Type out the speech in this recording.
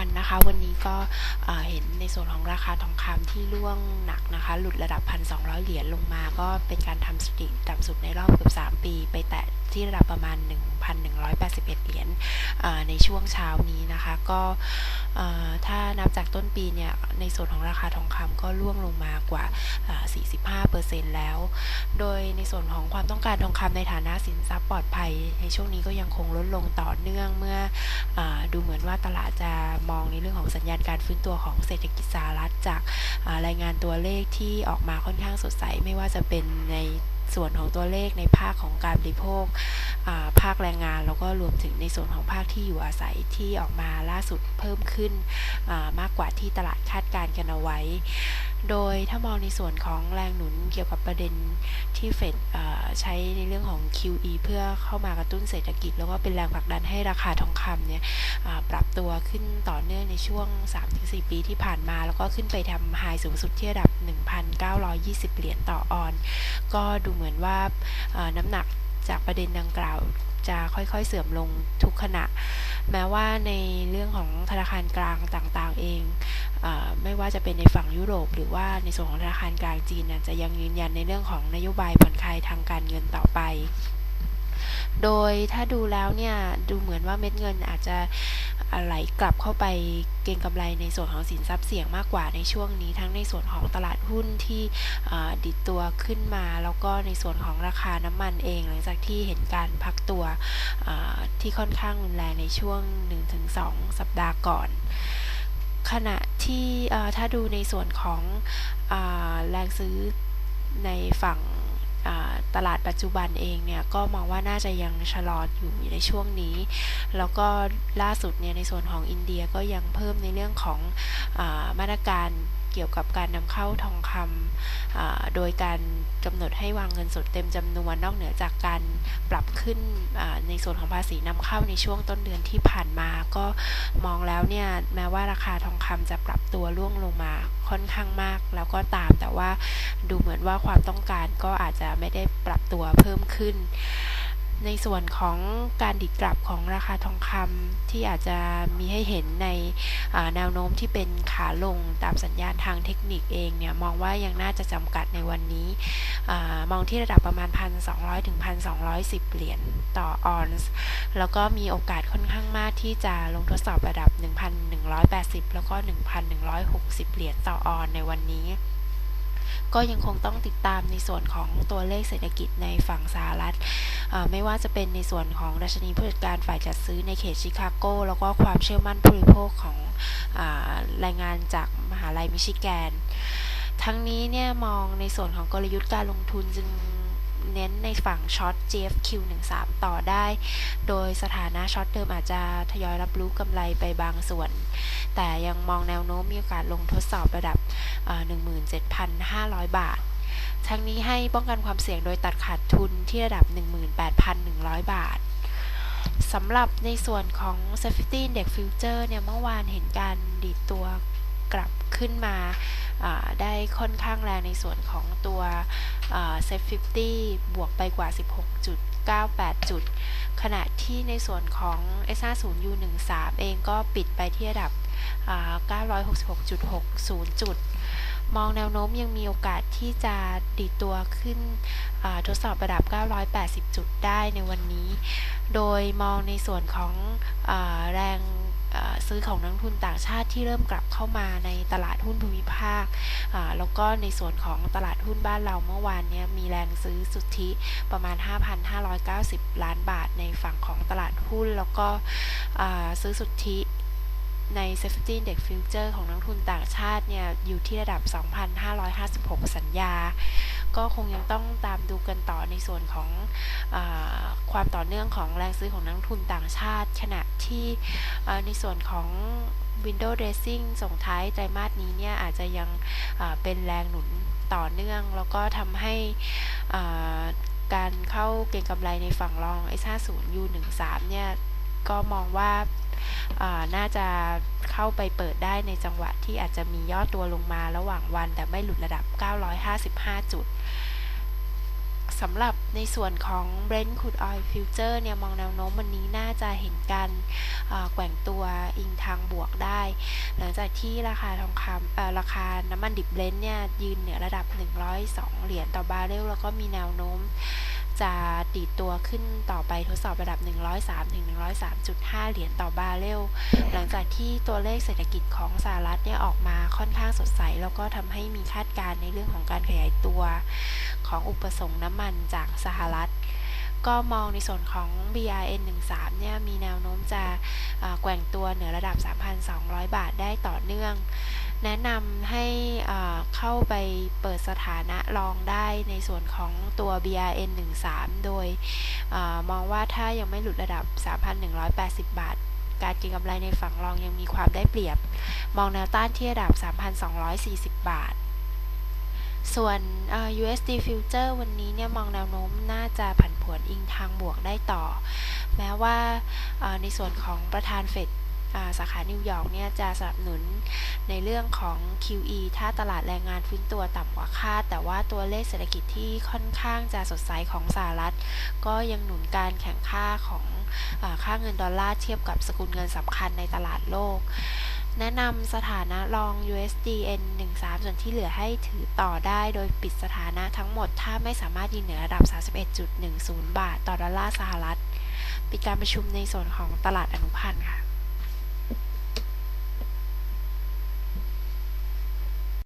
คัญนะคะ วันนี้ก็เห็นในส่วนของราคาทองคำที่ร่วงหนักนะคะ หลุดระดับ 1,200 เหรียญลงมา ก็เป็นการทำสถิติต่ำสุดในรอบเกือบ3 ปี ไปแตะที่ระดับประมาณ 1,181เหรียญ ในช่วงเช้านี้นะคะ ก็ถ้านับจากต้นปีเนี่ยในส่วนของราคาทองคำก็ร่วงลงมากว่า 45%แล้ว โดยในส่วนของความต้องการทองคำในฐานะสินทรัพย์ปลอดภัย ในช่วงนี้ก็ยังคงลดลงต่อเนื่องเมื่ออดูเหมือนว่าตลาดจะมองในเรื่องของสัญญาณการฟื้นตัวของเศรษฐกิจสหรัฐจากรายงานตัวเลขที่ออกมาค่อนข้างสดใสไม่ว่าจะเป็นในส่วนของตัวเลขในภาคของการบริโภค ภาคแรงงาน แล้วก็รวมถึงในส่วนของภาคที่อยู่อาศัยที่ออกมาล่าสุดเพิ่มขึ้นมากกว่าที่ตลาดคาดการณ์กันเอาไว้ โดยถ้ามองในส่วนของแรงหนุนเกี่ยวกับประเด็นที่เฟดใช้ในเรื่องของ QE เพื่อเข้ามากระตุ้นเศรษฐกิจ แล้วก็เป็นแรงผลักดันให้ราคาทองคำเนี่ยปรับตัวขึ้นต่อเนื่องในช่วง 3-4 ปีที่ผ่านมา แล้วก็ขึ้นไปทำไฮสูงสุดที่ระดับ 1,920 เหรียญต่อออน ก็ดูเหมือนว่าน้ำหนัก จากประเด็นดังกล่าวจะค่อยๆเสื่อมลงทุกขณะ แม้ว่าในเรื่องของธนาคารกลางต่างๆเองอไม่ว่าจะเป็นในฝั่งยุโรป หรือว่าในส่วนของธนาคารกลางจีนจะยังยืนยันในเรื่องของนโยบายผ่อนคลายทางการเงินต่อไป โดยถ้าดูแล้วเนี่ยดูเหมือนว่าเม็ดเงินอาจจะ ไหลกลับเข้าไปเก็งกำไรในส่วนของสินทรัพย์เสี่ยงมากกว่าในช่วงนี้ทั้งในส่วนของตลาดหุ้นที่ดิดตัวขึ้นมา แล้วก็ในส่วนของราคาน้ำมันเอง หลังจากที่เห็นการพักตัวที่ค่อนข้างรุนแรงในช่วง 1-2 สัปดาห์ก่อน ขณะที่ถ้าดูในส่วนของแรงซื้อในฝั่ง ตลาดปัจจุบันเองเนี่ยก็มองว่าน่าจะยังชะลออยู่ในช่วงนี้ แล้วก็ล่าสุดเนี่ยในส่วนของอินเดียก็ยังเพิ่มในเรื่องของอมาตรการ เกี่ยวกับการนำเข้าทองคำโดยการกำหนดให้วางเงินสดเต็มจำนวนนอกเหนือจากการปรับขึ้นในส่วนของภาษีนำเข้าในช่วงต้นเดือนที่ผ่านมา ก็มองแล้วเนี่ยแม้ว่าราคาทองคำจะปรับตัวร่วงลงมาค่อนข้างมาก แล้วก็ตามแต่ว่าดูเหมือนว่าความต้องการก็อาจจะไม่ได้ปรับตัวเพิ่มขึ้น ในส่วนของการดิดกลับของราคาทองคำที่อาจจะมีให้เห็นในแนวโน้มที่เป็นขาลงตามสัญญาณทางเทคนิคเองเนี่ยมองว่ายังน่าจะจำกัดในวันนี้อมองที่ระดับประมาณ 1,200ถึง1,210 เหรียญต่อออนซ์แล้วก็มีโอกาสค่อนข้างมากที่จะลงทดสอบระดับ 1,180 แล้วก็ 1,160 เหรียญต่อออนในวันนี้ก็ยังคงต้องติดตามในส่วนของตัวเลขเศรษฐกิจในฝั่งสหรัฐ ไม่ว่าจะเป็นในส่วนของดัชนีผู้จัดการฝ่ายจัดซื้อในเขตชิคาโก แล้วก็ความเชื่อมั่นผู้บริโภคของอรายงานจากมหาลัยมิชิแกน ทั้งนี้เนี่ยมองในส่วนของกลยุทธ์การลงทุนจึงเน้นในฝั่งช็อต GFQ13 ต่อได้ โดยสถานะช็อตเดิมอาจจะทยอยรับรู้กำไรไปบางส่วน แต่ยังมองแนวโน้มมีโอกาสลงทดสอบระดับ 17,500 บาท ทั้งนี้ให้ป้องกันความเสี่ยงโดยตัดขาดทุนที่ระดับ 18,100 บาทสำหรับในส่วนของ Safety Index Future เนี่ยเมื่อวานเห็นการดีดตัวกลับขึ้นมาได้ค่อนข้างแรงในส่วนของตัวเซฟ50บวกไปกว่า 16.98 จุด ขณะที่ในส่วนของ S50U13 เองก็ปิดไปที่ระดับ 966.60 จุด มองแนวโน้มยังมีโอกาสที่จะดีดตัวขึ้นทดสอบระดับ 980 จุดได้ในวันนี้ โดยมองในส่วนของอแรงซื้อของนักทุนต่างชาติที่เริ่มกลับเข้ามาในตลาดหุ้นภูมิภาค แล้วก็ในส่วนของตลาดหุ้นบ้านเราเมื่อวานนี้มีแรงซื้อสุทธิประมาณ 5,590 ล้านบาทในฝั่งของตลาดหุ้น แล้วก็ซื้อสุทธิ ใน Safety Index Future ของนักทุนต่างชาติเนี่ย อยู่ที่ระดับ 2,556 สัญญา ก็คงยังต้องตามดูกันต่อในส่วนของอความต่อเนื่องของแรงซื้อของนักทุนต่างชาติ ขณะที่ในส่วนของ Window Dressing ส่งท้ายไตรมาสนี้เนี่ย อาจจะยังเป็นแรงหนุนต่อเนื่อง แล้วก็ทำให้การเข้าเก็งกำไรในฝั่งรอง S50U13 เนี่ย ก็มองว่า น่าจะเข้าไปเปิดได้ในจังหวะที่อาจจะมียอดตัวลงมาระหว่างวัน แต่ไม่หลุดระดับ 955 จุดสำหรับในส่วนของ Brent crude oil future เนี่ยมองแนวโน้มวันนี้น่าจะเห็นการแกว่งตัวอิงทางบวกได้ หลังจากที่ราคาทองคำราคาน้ำมันดิบเบรนท์เนี่ยยืนเหนือระดับ 102 เหรียญต่อบาร์เรลแล้วก็มีแนวโน้ม จะดีดตัวขึ้นต่อไปทดสอบระดับ 103ถึง103.5 เหรียญต่อบาร์เรล หลังจากที่ตัวเลขเศรษฐกิจของสหรัฐเนี่ยออกมาค่อนข้างสดใส แล้วก็ทำให้มีคาดการณ์ในเรื่องของการขยายตัวของอุปสงค์น้ำมันจากสหรัฐ ก็มองในส่วนของ BRN 13เนี่ยมีแนวโน้มจะแกว่งตัวเหนือระดับ 3,200 บาทได้ต่อเนื่อง แนะนำให้เข้าไปเปิดสถานะลองได้ในส่วนของตัว BRN 13 โดยอมองว่าถ้ายังไม่หลุดระดับ 3,180 บาท การเก็งกำไรในฝั่งรองยังมีความได้เปรียบ มองแนวต้านที่ระดับ 3,240 บาทส่วน USD Future วันนี้เนี่ยมองแนวโน้มน่าจะผันผวนอิงทางบวกได้ต่อ แม้ว่าในส่วนของประธานเฟด สาขานิวยอร์กเนี่ยจะสนับสนุนในเรื่องของ QE ถ้าตลาดแรงงานฟื้นตัวต่ำกว่าคาด แต่ว่าตัวเลขเศรษฐกิจที่ค่อนข้างจะสดใสของสหรัฐ ก็ยังหนุนการแข่งค่าของอค่าเงินดอลลาร์เทียบกับสกุลเงินสำคัญในตลาดโลกแนะนำสถานะลอง USDN 13 ส่วนที่เหลือให้ถือต่อได้โดยปิดสถานะทั้งหมด ถ้าไม่สามารถยืนเหนือระดับ 31.10 บาท ต่อดอลลาร์สหรัฐ ปิดการประชุมในส่วนของตลาดอนุพันธ์ค่ะ